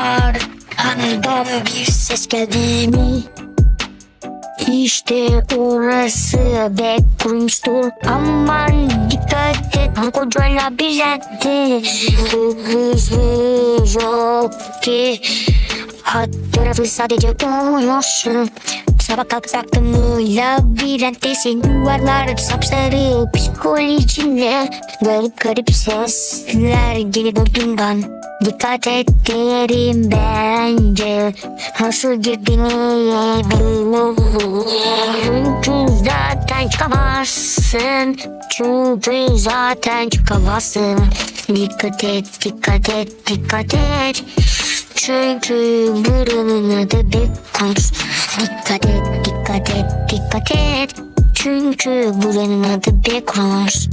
var Aniden bir ses geldi mi? İşte orası Backrooms'tur Aman dikkat et Bu koca labirentte Hızlı yok ki Hat tarafı sadece uyuyorsun Sabah kalkacaktım mı labirenttesin Duvarlar sapsarı psikolojinle Garip garip sesler geliyor ucundan Dikkat et derim bence Nasıl girdiğini bilmiyorum. Çünkü zaten çıkamazsın Çünkü zaten çıkamazsın. Dikkat et, dikkat et, dikkat et. Çünkü buranın adı Backrooms Dikkat et, et, dikkat et. Çünkü buranın adı Backrooms